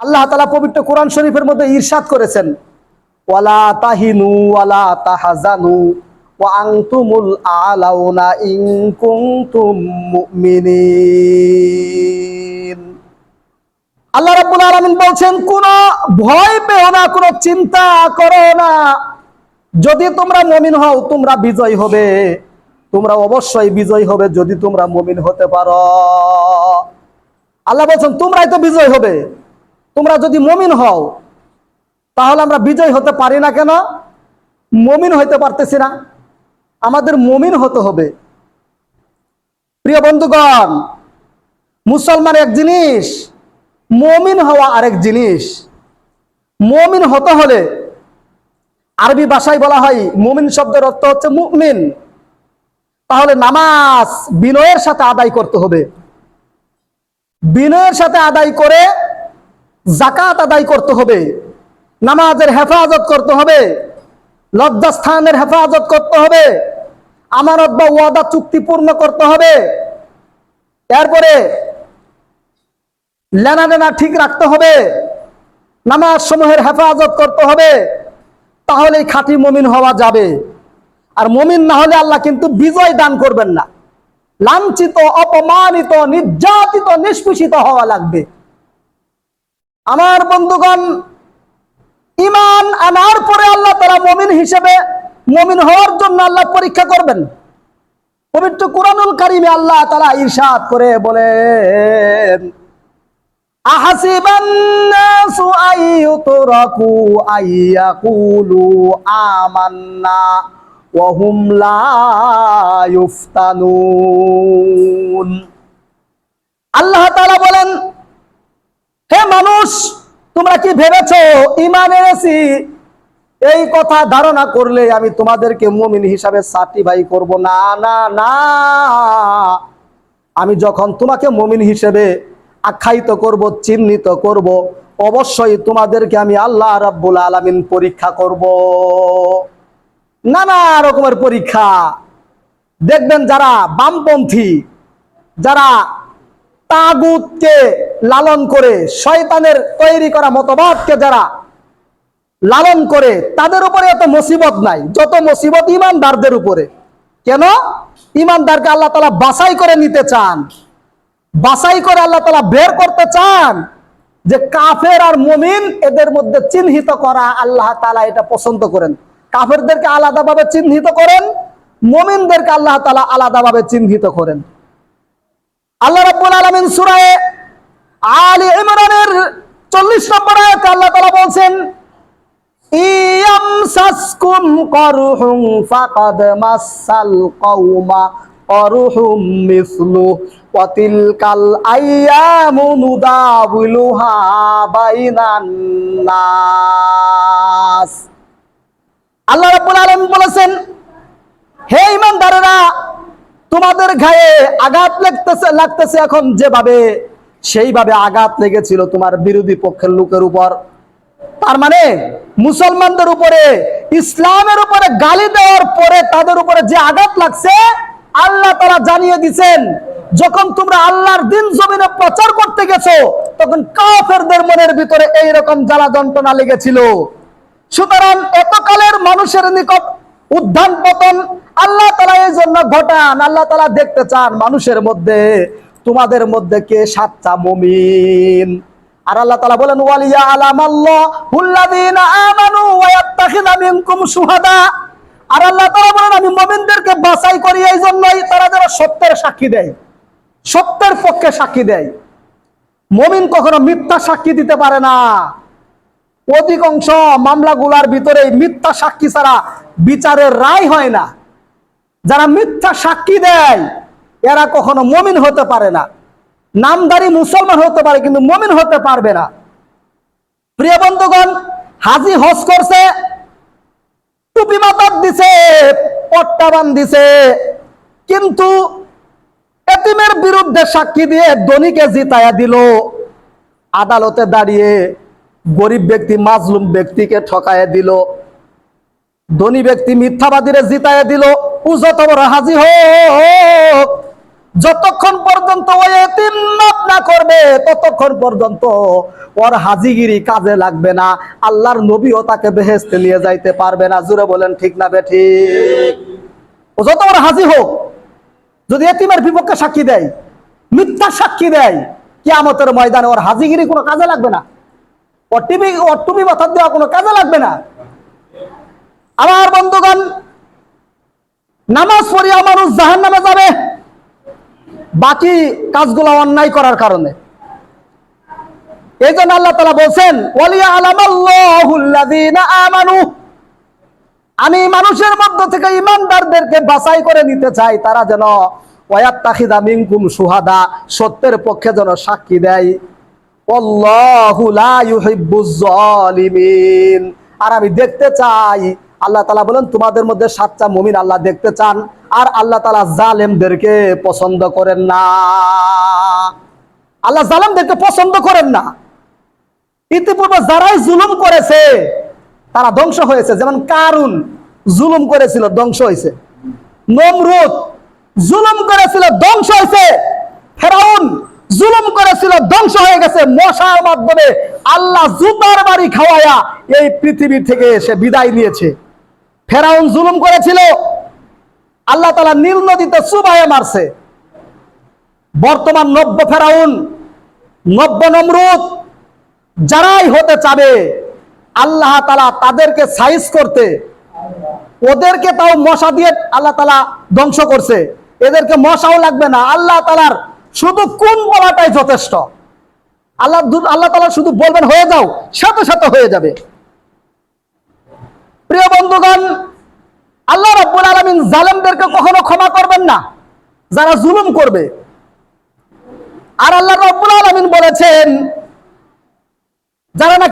আল্লাহ তালা পবিত্র কোরআন শরীফের মধ্যে ঈর্ষাদ করেছেন, ওয়ালা তাহিনু ওয়ালা তাহাজানু, ওয়া আনতুমুল আলাউনা ইন কুনতুম মুমিনিন। আল্লাহ ভয় না, কোন চিন্তা করো না। যদি তোমরা মুমিন হও, তোমরা বিজয় হবে। তোমরা অবশ্যই বিজয় হবে যদি তোমরা মুমিন হতে পারো। আল্লাহ বলছেন, তোমরাই তো বিজয় হবে। তোমরা যদি মমিন হও, তাহলে আমরা বিজয় হতে পারি না কেন? মমিন হইতে পারতেছি না। আমাদের মমিন হতে হবে। প্রিয় বন্ধুগণ, মুসলমান এক জিনিস, মমিন হওয়া আরেক জিনিস। মমিন হতে হলে আরবি ভাষায় বলা হয়, মুমিন শব্দের অর্থ হচ্ছে মুমিন। তাহলে নামাজ বিনয়ের সাথে আদায় করতে হবে। বিনয়ের সাথে আদায় করে জাকাত আদায় করতে হবে, নামাজের হেফাজত করতে হবে, লজ্জাস্থানের হেফাজত করতে হবে, আমানত বা ওয়াদা চুক্তি পূর্ণ করতে হবে, এরপরে লেনাদেনা ঠিক রাখতে হবে, নামাজ সমূহের হেফাজত করতে হবে, তাহলেই খাঁটি মমিন হওয়া যাবে। আর মমিন না হলে আল্লাহ কিন্তু বিজয় দান করবেন না। লাঞ্ছিত, অপমানিত, নির্যাতিত, নিষ্পেষিত হওয়া লাগবে। আমার বন্ধুগণ ইমান আনার পরে আল্লাহ তারা মমিন হিসেবে মমিন হওয়ার জন্য আল্লাহ পরীক্ষা করবেন। পবিত্র কুরআনুল কারিমে আল্লাহ তারা ইরশাদ করে বলেন আহাসিবান নাসু আইয়ুতরাকু আইয়াকুলু আমান্না ওয়া হুম লা ইফতানুন। আল্লাহ বলেন কি ভেবেছো ইমান এনেছি? এই কথা ধারণা করলে আমি তোমাদেরকে মুমিন হিসাবে সার্টিফাই করব। না না না। আমি যখন তোমাকে মুমিন হিসেবে আখ্যায়িত করব, চিহ্নিত করব, অবশ্যই তোমাদেরকে আমি আল্লাহ রাব্বুল আলামিন পরীক্ষা করব। নানা রকমের পরীক্ষা। দেখবেন যারা বামপন্থী, যারা তাগুতকে লালন করে, শয়তানের তৈরি করা মতবাদকে যারা লালন করে, তাদের উপরে এত মুসিবত নাই, যত মুসিবত ইমানদারদের উপরে। কেন? ইমানদারকে আল্লাহ তালা বাছাই করে নিতে চান। বাছাই করে আল্লাহ তালা বের করতে চান যে কাফের আর মুমিন এদের মধ্যে চিহ্নিত করা আল্লাহ তালা এটা পছন্দ করেন। কাফেরদেরকে আলাদাভাবে চিহ্নিত করেন, মুমিনদেরকে আল্লাহ তালা আলাদাভাবে চিহ্নিত করেন। আল্লাহ রাব্বুল আলামিন সূরা আলে ইমরানের 40 নম্বর আয়াতে আল্লাহ তাআলা বলছেন ইয়ামসাসকুম করহুম ফাকাদ মাসাল কওমা করহুম মিসলু ওয়া তিলকাল আইয়ামু নুদাবিলুহা বাইনান নাস। আল্লাহ রাব্বুল আলামিন বলেছেন, হে ইমানদারেরা তোমাদের গায়ে আঘাত লাগতেছে লাগতেছে এখন যেভাবে সেইভাবে আঘাত লেগেছিল তোমার বিরোধী পক্ষের লোকের উপর। তার মানে মুসলমানদের উপরে, ইসলামের উপরে গালি দেওয়ার পরে তাদের উপরে যে আঘাত লাগছে, আল্লাহ তারা জানিয়ে দিছেন যখন তোমরা আল্লাহর দিন জমিনে প্রচার করতে গেছো, তখন কাফেরদের মনের ভিতরে এইরকম জ্বালা যন্ত্রণা লেগেছিল। সুতরাং এতকালের মানুষের নিকট উদ্ধান পতন আল্লাহ তালা এই জন্য ঘটান। আল্লাহ তালা দেখতে চান মানুষের মধ্যে। তোমাদের মধ্যে কে সাতটা মুমিন? আর আল্লাহ তালা বলেন, ওয়ালিয়া আলামাল্লাহ হুল্লাযীনা আমানু ওয়া ইয়াত্তাখিযা মিনকুম শুহাদা। আর আল্লাহ তালা বলেন, আমি মুমিনদেরকে বাছাই করি এই জন্যই তারা যেন সত্যের সাক্ষী দেয়, সত্যের পক্ষে সাক্ষী দেয়। মুমিন কখনো মিথ্যা সাক্ষী দিতে পারে না। অধিকাংশ মামলাগুলার ভিতরে মিথ্যা সাক্ষী ছাড়া বিচারের রায় হয় না। যারা মিথ্যা সাক্ষী দেয় এরা কখনো মমিন হতে পারে না। নামদারি মুসলমান হতে পারে, কিন্তু মমিন হতে পারবে না। প্রিয় বন্ধুগণ, হাজি হজ করছে, টুপি মাতার দিছে পট্টাবান দিছে কিন্তু এতিমের বিরুদ্ধে সাক্ষী দিয়ে ধনীকে জিতায়া দিল। আদালতে দাঁড়িয়ে গরিব ব্যক্তি, মাজলুম ব্যক্তিকে ঠকায় দিল। ধনী ব্যক্তি মিথ্যাবাদীরে জিতায় দিল। উজত বড় হাজি হোক যতক্ষণ পর্যন্ত ওই এতিম না করবে, ততক্ষণ পর্যন্ত ওর হাজিগিরি কাজে লাগবে না। আল্লাহর নবীও তাকে বেহেস্তে নিয়ে যাইতে পারবে না। জুড়ে বলেন, ঠিক না বে, ঠিক? ও যত ওর হাজি হোক, যদি এতিমের বিপক্ষে সাক্ষী দেয় মিথ্যা সাক্ষী দেয়, কিয়ামতের ময়দানে ওর হাজিগিরি কোনো কাজে লাগবে না। ওর টিভি, ওর টুপি মাথার দেওয়া কোনো কাজে লাগবে না। আমার বন্ধুগণ, নামাজ পড়িয়া মানুষ জাহান নামে যাবে। বাকি কাজগুলো অন্যায় করার কারণে। এই জন্য আল্লাহ তালা বলছেন আমি মানুষের মধ্য থেকে ইমানদারদেরকে বাছাই করে নিতে চাই, তারা যেন ওয়াত্তাখিদা সুহাদা সত্যের পক্ষে যেন সাক্ষী দেয়। আর আমি দেখতে চাই আল্লাহ তালা বলেন, তোমাদের মধ্যে সাতটা মুমিন আল্লাহ দেখতে চান, আর আল্লাহ তালা জালেমদেরকে পছন্দ করেন না। আল্লাহ জালেমদেরকে পছন্দ করেন না। ইতিপূর্বে যারাই জুলুম করেছে, তারা ধ্বংস হয়েছে। যেমন কারুন জুলুম করেছিল, ধ্বংস হয়েছে। নমরুদ জুলুম করেছিল, ধ্বংস হয়েছে। ফেরাউন জুলুম করেছিল, ধ্বংস হয়ে গেছে। মশার মাধ্যমে আল্লাহ জুতার বাড়ি খাওয়ায়া এই পৃথিবী থেকে সে বিদায় নিয়েছে। ফেরাউন জুলুম করেছিল। আল্লাহ তালা নীল নদীতে সুবাহে মারছে। বর্তমান নব্য ফেরাউন, নব্য নমরুদ, যারাই হতে চাবে, আল্লাহ তালা তাদেরকে সাইজ করতে, ওদেরকে তাও মশা দিয়ে আল্লাহ তালা ধ্বংস করছে। এদেরকে মশাও লাগবে না। আল্লাহ তালার শুধু কোন বলাটাই যথেষ্ট। আল্লাহ আল্লাহ তালা শুধু বলবেন, হয়ে যাও, সাথে সাথে হয়ে যাবে প্রিয় বন্ধুগণ আল্লাহ রাব্বুল আলামিন জালেমদেরকে কখনো ক্ষমা করবেন না যারা জুলুম করবে। আর আল্লাহ রব্বুল আলমিন বলেছেন যারা